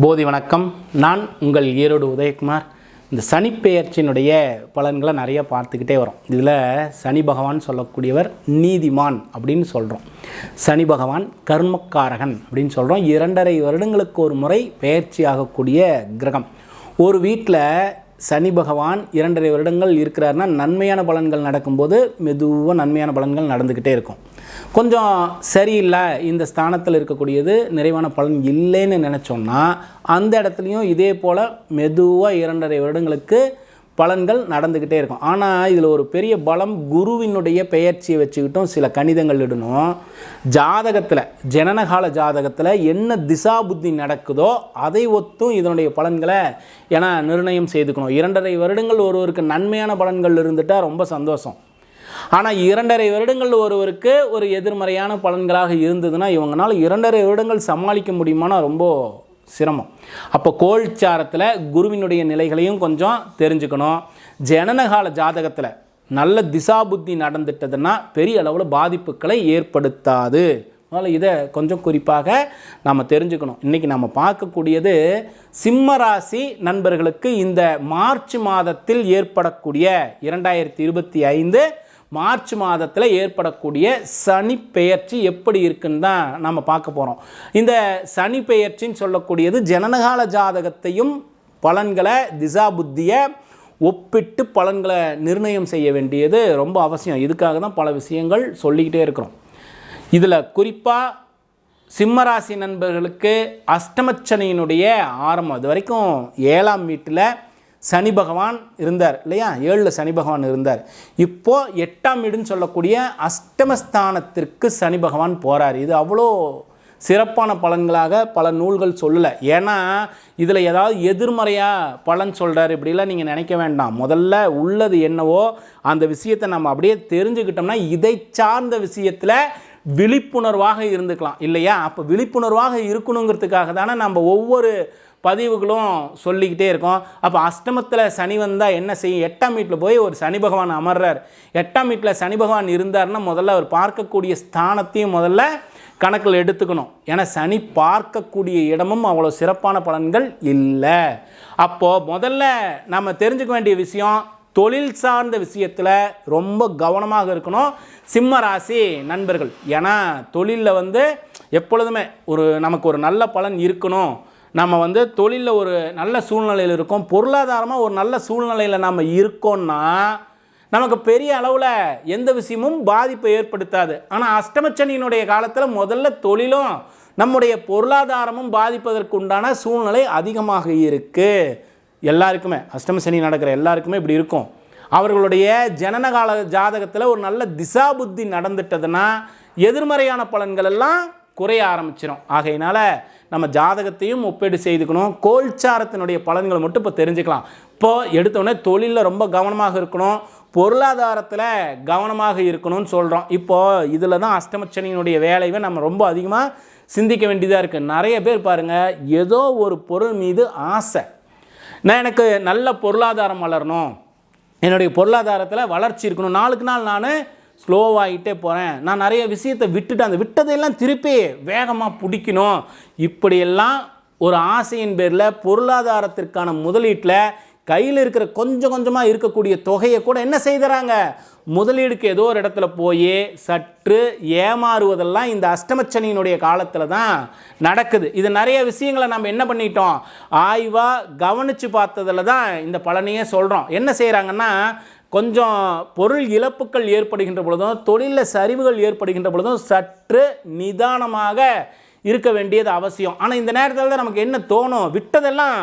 போதி வணக்கம். நான் உங்கள் ஈரோடு உதயகுமார். இந்த சனிப்பெயர்ச்சியினுடைய பலன்களை நிறைய பார்த்துக்கிட்டே வரோம். இதில் சனி பகவான் சொல்லக்கூடியவர் நீதிமான் அப்படின்னு சொல்கிறோம் சனி பகவான் கர்மக்காரகன் அப்படின்னு சொல்கிறோம் இரண்டரை வருடங்களுக்கு ஒரு முறை பெயர்ச்சி ஆகக்கூடிய கிரகம். ஒரு வீட்டில் சனி பகவான் இரண்டரை வருடங்கள் இருக்கிறாருன்னா நன்மையான பலன்கள் நடக்கும்போது மெதுவாக நன்மையான பலன்கள் நடந்துக்கிட்டே இருக்கும். கொஞ்சம் சரியில்லை இந்த ஸ்தானத்தில் இருக்கக்கூடியது நிறைவான பலன் இல்லைன்னு நினச்சோம்னா அந்த இடத்துலையும் இதே போல் மெதுவாக இரண்டரை வருடங்களுக்கு பலன்கள் நடந்துக்கிட்டே இருக்கும். ஆனால் இதில் ஒரு பெரிய பலம் குருவினுடைய பெயர்ச்சியை வச்சுக்கிட்டும் சில கணிதங்கள் இடணும். ஜாதகத்தில் ஜனனகால ஜாதகத்தில் என்ன திசா புத்தி நடக்குதோ அதை ஒத்தும் இதனுடைய பலன்களை என நிர்ணயம் செய்துக்கணும். இரண்டரை வருடங்கள் ஒருவருக்கு நன்மையான பலன்கள் இருந்துட்டால் ரொம்ப சந்தோஷம். ஆனால் இரண்டரை வருடங்கள் ஒருவருக்கு ஒரு எதிர்மறையான பலன்களாக இருந்ததுன்னா இவங்களால இரண்டரை வருடங்கள் சமாளிக்க முடியுமானா ரொம்ப சிரமம். அப்போ கோல்சாரத்தில் குருவினுடைய நிலைகளையும் கொஞ்சம் தெரிஞ்சுக்கணும். ஜனனகால ஜாதகத்தில் நல்ல திசா புத்தி நடந்துட்டதுன்னா பெரிய அளவில் பாதிப்புகளை ஏற்படுத்தாது. அதனால் இதை கொஞ்சம் குறிப்பாக நாம் தெரிஞ்சுக்கணும். இன்றைக்கி நம்ம பார்க்கக்கூடியது சிம்மராசி நண்பர்களுக்கு இந்த மார்ச் மாதத்தில் ஏற்படக்கூடிய இரண்டாயிரத்தி இருபத்தி ஐந்து மார்ச் மாதத்தில் ஏற்படக்கூடிய சனி பெயர்ச்சி எப்படி இருக்குன்னு தான் நம்ம பார்க்க போகிறோம் இந்த சனி பெயர்ச்சின்னு சொல்லக்கூடியது ஜனனகால ஜாதகத்தையும் பலன்களை திசா புத்தியை ஒப்பிட்டு பலன்களை நிர்ணயம் செய்ய வேண்டியது ரொம்ப அவசியம். இதுக்காக தான் பல விஷயங்கள் சொல்லிக்கிட்டே இருக்கிறோம். இதில் குறிப்பாக சிம்மராசி நண்பர்களுக்கு அஷ்டமச்சனையினுடைய ஆரம்பம் அது வரைக்கும் ஏழாம் வீட்டில் சனி பகவான் இருந்தார் இல்லையா? ஏழில் சனி பகவான் இருந்தார். இப்போது எட்டாம் வீடுன்னு சொல்லக்கூடிய அஷ்டமஸ்தானத்திற்கு சனி பகவான் போகிறார் இது அவ்வளோ சிறப்பான பலன்களாக பல நூல்கள் சொல்லலை. ஏன்னா இதில் ஏதாவது எதிர்மறையாக பலன் சொல்கிறார் இப்படிலாம் நீங்கள் நினைக்க வேண்டாம். முதல்ல உள்ளது என்னவோ அந்த விஷயத்தை நம்ம அப்படியே தெரிஞ்சுக்கிட்டோம்னா இதை சார்ந்த விஷயத்தில் விழிப்புணர்வாக இருந்துக்கலாம். இல்லையா? அப்போ விழிப்புணர்வாக இருக்கணுங்கிறதுக்காக தானே நம்ம ஒவ்வொரு பதிவுகளும் சொல்லிக்கிட்டே இருக்கோம். அப்போ அஷ்டமத்தில் சனி வந்தால் என்ன செய்யும்? எட்டாம் வீட்டில் போய் ஒரு சனி பகவான் அமர்றார். எட்டாம் வீட்டில் சனி பகவான் இருந்தார்னா முதல்ல அவர் பார்க்கக்கூடிய ஸ்தானத்தையும் முதல்ல கணக்கில் எடுத்துக்கணும். ஏன்னா சனி பார்க்கக்கூடிய இடமும் அவ்வளோ சிறப்பான பலன்கள் இல்லை. அப்போது முதல்ல நம்ம தெரிஞ்சுக்க வேண்டிய விஷயம் தொழில் சார்ந்த விஷயத்தில் ரொம்ப கவனமாக இருக்கணும். சிம்ம ராசி நண்பர்கள். ஏன்னா தொழிலில் வந்து எப்பொழுதுமே ஒரு நமக்கு ஒரு நல்ல பலன் இருக்கணும். நம்ம வந்து தொழிலில் ஒரு நல்ல சூழ்நிலையில் இருக்கோம். பொருளாதாரமாக ஒரு நல்ல சூழ்நிலையில் நம்ம இருக்கோம்னா நமக்கு பெரிய அளவில் எந்த விஷயமும் பாதிப்பை ஏற்படுத்தாது. ஆனால் அஷ்டமச்சனியினுடைய காலத்தில் முதல்ல தொழிலும் நம்முடைய பொருளாதாரமும் பாதிப்பதற்கு உண்டான சூழ்நிலை அதிகமாக இருக்குது எல்லாருக்குமே அஷ்டம சனி நடக்கிற எல்லாருக்குமே இப்படி இருக்கும். அவர்களுடைய ஜனனகால ஜாதகத்தில் ஒரு நல்ல திசா புத்தி நடந்துட்டதுன்னா எதிர்மறையான பலன்கள் எல்லாம் குறைய ஆரம்பிச்சிடும் ஆகையினால நம்ம ஜாதகத்தையும் ஒப்பீடு செய்துக்கணும். கோல்சாரத்தினுடைய பலன்களை மட்டும் இப்போ தெரிஞ்சுக்கலாம். இப்போ எடுத்தோடனே தொழிலில் ரொம்ப கவனமாக இருக்கணும். பொருளாதாரத்தில் கவனமாக இருக்கணும்னு சொல்கிறோம் இப்போது இதில் தான் அஷ்டமச்சனியினுடைய வேலையை நம்ம ரொம்ப அதிகமாக சிந்திக்க வேண்டியதாக இருக்குது நிறைய பேர் பாருங்கள் ஏதோ ஒரு பொருள் மீது ஆசை. நான் எனக்கு நல்ல பொருளாதாரம் வளரணும். என்னுடைய பொருளாதாரத்தில் வளர்ச்சி இருக்கணும். நாளுக்கு நாள் நான் ஸ்லோவாகிட்டே போகிறேன் நான் நிறைய விஷயத்தை விட்டுட்டு அந்த விட்டதையெல்லாம் திருப்பி வேகமாக பிடிக்கணும். இப்படியெல்லாம் ஒரு ஆசையின் பேரில் பொருளாதாரத்திற்கான முதலீட்டில் கையில் இருக்கிற கொஞ்சம் கொஞ்சமாக இருக்கக்கூடிய தொகையை கூட என்ன செய்கிறாங்க முதலீடுக்கு ஏதோ ஒரு இடத்துல போய் சற்று ஏமாறுவதெல்லாம் இந்த அஷ்டமச்சனியினுடைய காலத்தில் தான் நடக்குது. இது நிறைய விஷயங்களை நம்ம என்ன பண்ணிட்டோம்? ஆய்வாக கவனித்து பார்த்ததில் தான் இந்த பலனையே சொல்கிறோம் என்ன செய்கிறாங்கன்னா கொஞ்சம் பொருள் இழப்புகள் ஏற்படுகின்ற பொழுதும் தொழிலில் சரிவுகள் ஏற்படுகின்ற பொழுதும் சற்று நிதானமாக இருக்க வேண்டியது அவசியம். ஆனால் இந்த நேரத்தில் தான் நமக்கு என்ன தோணும்? விட்டதெல்லாம்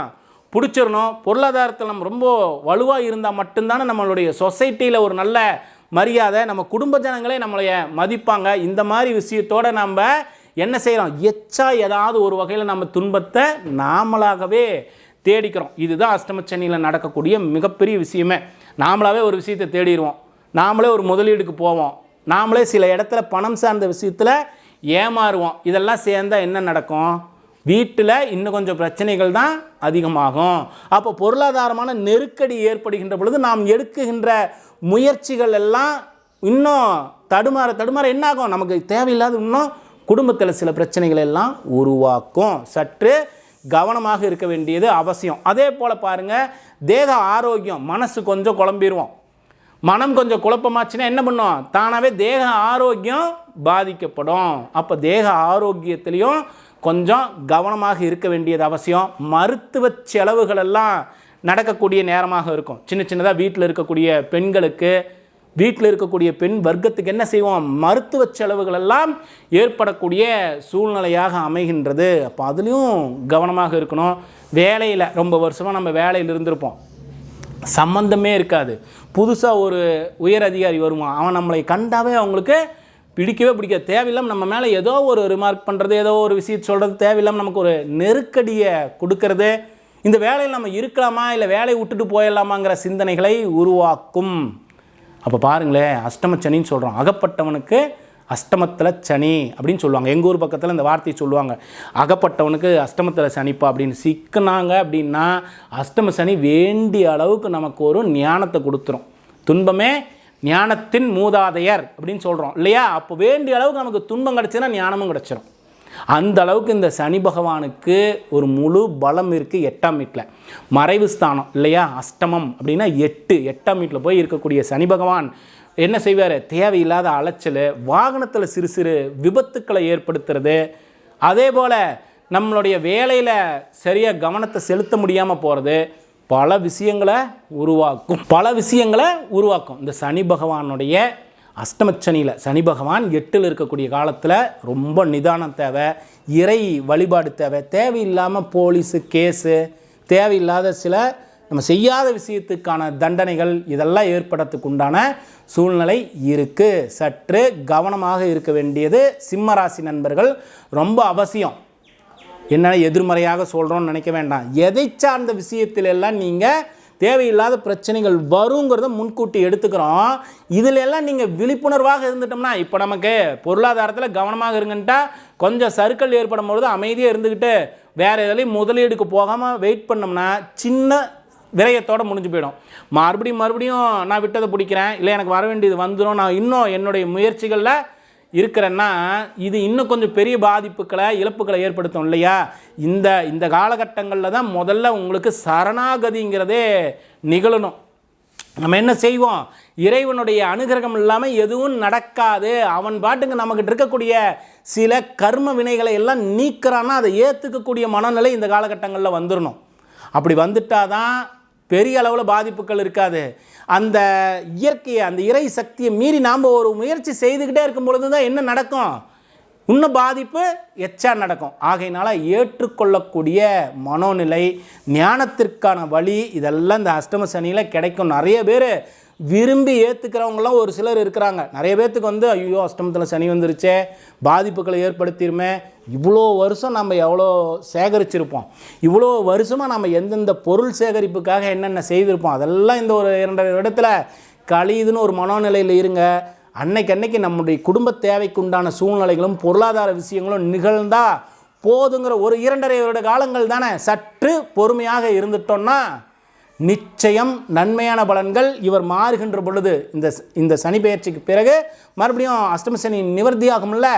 பிடிச்சிடணும். பொருளாதாரத்தில் நம்ம ரொம்ப வலுவாக இருந்தால் மட்டும்தானே நம்மளுடைய சொசைட்டியில் ஒரு நல்ல மரியாதை நம்ம குடும்ப ஜனங்களே நம்மளைய மதிப்பாங்க. இந்த மாதிரி விஷயத்தோடு நம்ம என்ன செய்கிறோம் எச்சா ஏதாவது ஒரு வகையில் நம்ம துன்பத்தை நாமளாகவே தேடிக்கிறோம். இதுதான் அஷ்டமச்சனியில் நடக்கக்கூடிய மிகப்பெரிய விஷயமே. நாமளாகவே ஒரு விஷயத்தை தேடிடுவோம். நாமளே ஒரு முதலீடுக்கு போவோம். நாமளே சில இடத்துல பணம் சார்ந்த விஷயத்தில் ஏமாறுவோம். இதெல்லாம் சேர்ந்தால் என்ன நடக்கும்? வீட்டில் இன்னும் கொஞ்சம் பிரச்சனைகள் தான் அதிகமாகும். அப்போ பொருளாதாரமான நெருக்கடி ஏற்படுகின்ற பொழுது நாம் எடுக்குகின்ற முயற்சிகள் எல்லாம் இன்னும் தடுமாற தடுமாற என்னாகும்? நமக்கு தேவையில்லாத இன்னும் குடும்பத்தில் சில பிரச்சனைகள் எல்லாம் உருவாக்கும். சற்று கவனமாக இருக்க வேண்டியது அவசியம். அதே போல் பாருங்கள் தேக ஆரோக்கியம். மனசு கொஞ்சம் குழம்பிடுவோம் மனம் கொஞ்சம் குழப்பமாச்சுன்னா என்ன பண்ணும் தானாகவே தேக ஆரோக்கியம் பாதிக்கப்படும். அப்போ தேக ஆரோக்கியத்துலேயும் கொஞ்சம் கவனமாக இருக்க வேண்டியது அவசியம். மருத்துவ செலவுகளெல்லாம் நடக்கக்கூடிய நேரமாக இருக்கும். சின்ன சின்னதாக வீட்டில் இருக்கக்கூடிய பெண்களுக்கு வீட்டில் இருக்கக்கூடிய பெண் வர்க்கத்துக்கு என்ன செய்வோம்? மருத்துவ செலவுகளெல்லாம் ஏற்படக்கூடிய சூழ்நிலையாக அமைகின்றது. அப்போ அதுலேயும் கவனமாக இருக்கணும். வேலையில் ரொம்ப வருஷமாக நம்ம வேலையில் இருந்திருப்போம். சம்பந்தமே இருக்காது. புதுசாக ஒரு உயர் அதிகாரி வருவான். அவன் நம்மளை கண்டாவே அவங்களுக்கு பிடிக்கவே பிடிக்காது. தேவையில்லாமல் நம்ம மேலே ஏதோ ஒரு ரிமார்க் பண்ணுறது ஏதோ ஒரு விஷயத்தை சொல்கிறது தேவையில்லாமல் நமக்கு ஒரு நெருக்கடியை கொடுக்கறது. இந்த வேலையில் நம்ம இருக்கலாமா? இல்லை வேலையை விட்டுட்டு போயிடலாமாங்கிற சிந்தனைகளை உருவாக்கும். அப்போ பாருங்களேன் அஷ்டம சனின்னு சொல்கிறோம் அகப்பட்டவனுக்கு அஷ்டமத்தில் சனி அப்படின்னு சொல்லுவாங்க. எங்கள் ஊர் பக்கத்தில் இந்த வார்த்தையை சொல்லுவாங்க. அகப்பட்டவனுக்கு அஷ்டமத்தில் சனிப்பா அப்படின்னு சிக்கினாங்க அப்படின்னா அஷ்டம சனி வேண்டிய அளவுக்கு நமக்கு ஒரு ஞானத்தை கொடுத்துரும். துன்பமே ஞானத்தின் மூதாதையர் அப்படின்னு சொல்கிறோம் இல்லையா? அப்போ வேண்டிய அளவுக்கு நமக்கு துன்பம் கிடச்சுன்னா ஞானமும் கிடச்சிரும். அந்த அளவுக்கு இந்த சனி பகவானுக்கு ஒரு முழு பலம் இருக்குது எட்டாம் வீட்டில் மறைவு ஸ்தானம் இல்லையா? அஷ்டமம் அப்படின்னா எட்டு எட்டாம் வீட்டில் போய் இருக்கக்கூடிய சனி பகவான் என்ன செய்வார்? தேவையில்லாத அலைச்சல் வாகனத்தில் சிறு சிறு விபத்துக்களை ஏற்படுத்துறது. அதே போல் நம்மளுடைய வேலையில் சரியாக கவனத்தை செலுத்த முடியாமல் போகிறது பல விஷயங்களை உருவாக்கும். பல விஷயங்களை உருவாக்கும். இந்த சனி பகவானுடைய அஷ்டமச்சனியில் சனி பகவான் எட்டில் இருக்கக்கூடிய காலத்தில் ரொம்ப நிதானம் தேவை இறை வழிபாடு தேவை. தேவையில்லாமல் போலீஸு கேஸு தேவையில்லாத சில நம்ம செய்யாத விஷயத்துக்கான தண்டனைகள் இதெல்லாம் ஏற்படத்துக்கு உண்டான சூழ்நிலை இருக்குது சற்று கவனமாக இருக்க வேண்டியது சிம்மராசி நண்பர்கள். ரொம்ப அவசியம். என்ன எதிர்மறையாக சொல்கிறோன்னு நினைக்க வேண்டாம். எதை சார்ந்த விஷயத்திலெல்லாம் நீங்கள் தேவையில்லாத பிரச்சனைகள் வருங்கிறத முன்கூட்டி எடுத்துக்கிறோம். இதில் எல்லாம் நீங்கள் விழிப்புணர்வாக இருந்துட்டோம்னா இப்போ நமக்கு பொருளாதாரத்தில் கவனமாக இருங்கன்ட்டா கொஞ்சம் சறுக்கல் ஏற்படும் பொழுது அமைதியாக இருந்துக்கிட்டு வேறு எதுலையும் முதலீடுக்கு போகாமல் வெயிட் பண்ணோம்னா சின்ன விரயத்தோடு முடிஞ்சு போயிடும். மறுபடியும் மறுபடியும் நான் விட்டதை பிடிக்கிறேன் இல்லை எனக்கு வர வேண்டியது வந்துடும் நான் இன்னும் என்னுடைய முயற்சிகளில் இருக்கிறேன்னா இது இன்னும் கொஞ்சம் பெரிய பாதிப்புகளை இழப்புகளை ஏற்படுத்தும் இல்லையா? இந்த இந்த காலகட்டங்களில் தான் முதல்ல உங்களுக்கு சரணாகதிங்கிறதே நிகழணும். நம்ம என்ன செய்வோம்? இறைவனுடைய அனுகிரகம் இல்லாமல் எதுவும் நடக்காது. அவன் பாட்டுக்கு நமக்கிட்ட இருக்கக்கூடிய சில கர்ம வினைகளை எல்லாம் நீக்கிறான்னா அதை ஏற்றுக்கக்கூடிய மனநிலை இந்த காலகட்டங்களில் வந்துடணும் அப்படி வந்துட்டாதான் பெரிய அளவில் பாதிப்புகள் இருக்காது. அந்த இயற்கையை அந்த இறை சக்தியை மீறி நாம் ஒரு முயற்சி செய்துக்கிட்டே இருக்கும் பொழுது தான் என்ன நடக்கும்? இன்னும் பாதிப்பு எச்சா நடக்கும். ஆகையினால ஏற்றுக்கொள்ளக்கூடிய மனோநிலை ஞானத்திற்கான வழி இதெல்லாம் இந்த அஷ்டம சனியில் கிடைக்கும். நிறைய பேர் விரும்பி ஏற்றுக்கிறவங்களாம் ஒரு சிலர் இருக்கிறாங்க. நிறைய பேர்த்துக்கு வந்து ஐயோ அஷ்டமத்தில் சனி வந்துருச்சே பாதிப்புகளை ஏற்படுத்திடுமே இவ்வளோ வருஷம் நம்ம எவ்வளோ சேகரிச்சிருப்போம். இவ்வளோ வருஷமாக நம்ம எந்தெந்த பொருள் சேகரிப்புக்காக என்னென்ன செய்திருப்போம் அதெல்லாம் இந்த ஒரு இரண்டரை இடத்துல கழியுதுன்னு ஒரு மனோநிலையில் இருங்க. அன்னைக்கு அன்னைக்கு நம்முடைய குடும்ப தேவைக்குண்டான சூழ்நிலைகளும் பொருளாதார விஷயங்களும் நிகழ்ந்தால் போதுங்கிற ஒரு இரண்டரை வருட காலங்கள் தானே. சற்று பொறுமையாக இருந்துட்டோன்னா நிச்சயம் நன்மையான பலன்கள் இவர் மாறுகின்ற பொழுது இந்த இந்த சனி பெயர்ச்சிக்கு பிறகு மறுபடியும் அஷ்டம சனி நிவர்த்தியாகும்ல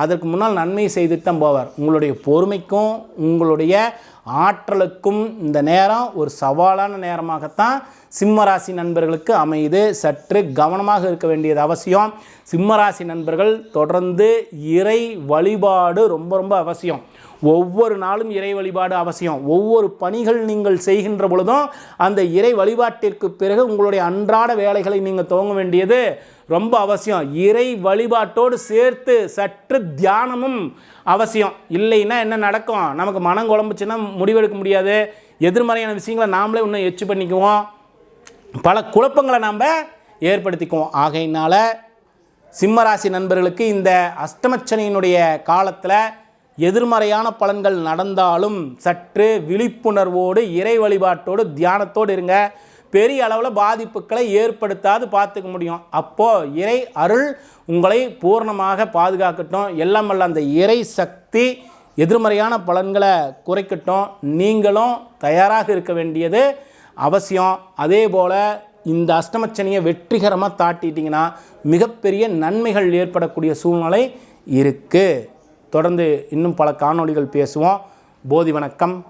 அதற்கு முன்னால் நன்மை செய்துட்டு தான் போவார். உங்களுடைய பொறுமைக்கும் உங்களுடைய ஆற்றலுக்கும் இந்த நேரம் ஒரு சவாலான நேரமாகத்தான் சிம்மராசி நண்பர்களுக்கு அமையுது. சற்று கவனமாக இருக்க வேண்டியது அவசியம். சிம்மராசி நண்பர்கள் தொடர்ந்து இறை வழிபாடு ரொம்ப ரொம்ப அவசியம். ஒவ்வொரு நாளும் இறை வழிபாடு அவசியம். ஒவ்வொரு பணிகள் நீங்கள் செய்கின்ற பொழுதும் அந்த இறை வழிபாட்டிற்கு பிறகு உங்களுடைய அன்றாட வேலைகளை நீங்கள் துவங்க வேண்டியது ரொம்ப அவசியம். இறை வழிபாட்டோடு சேர்த்து சற்று தியானமும் அவசியம். இல்லைன்னா என்ன நடக்கும்? நமக்கு மனம் குழம்புச்சுன்னா முடிவெடுக்க முடியாது. எதிர்மறையான விஷயங்களை நாமளே இன்னும் எச்சு பண்ணிக்குவோம். பல குழப்பங்களை நாம் ஏற்படுத்திக்குவோம். ஆகையினால் சிம்மராசி நண்பர்களுக்கு இந்த அஷ்டமச்சனையினுடைய காலத்தில் எதிர்மறையான பலன்கள் நடந்தாலும் சற்று விழிப்புணர்வோடு இறை வழிபாட்டோடு தியானத்தோடு இருங்க. பெரிய அளவில் பாதிப்புகளை ஏற்படுத்தாது பார்த்துக்க முடியும். அப்போது இறை அருள் உங்களை பூர்ணமாக பாதுகாக்கட்டும். எல்லாம் வல்ல அந்த இறை சக்தி எதிர்மறையான பலன்களை குறைக்கட்டும். நீங்களும் தயாராக இருக்க வேண்டியது அவசியம். அதே போல் இந்த அஷ்டமச்சனியை வெற்றிகரமாக தாட்டிட்டிங்கன்னா மிகப்பெரிய நன்மைகள் ஏற்படக்கூடிய சூழ்நிலை இருக்குது தொடர்ந்து இன்னும் பல காணொளிகள் பேசுவோம். போதி வணக்கம்.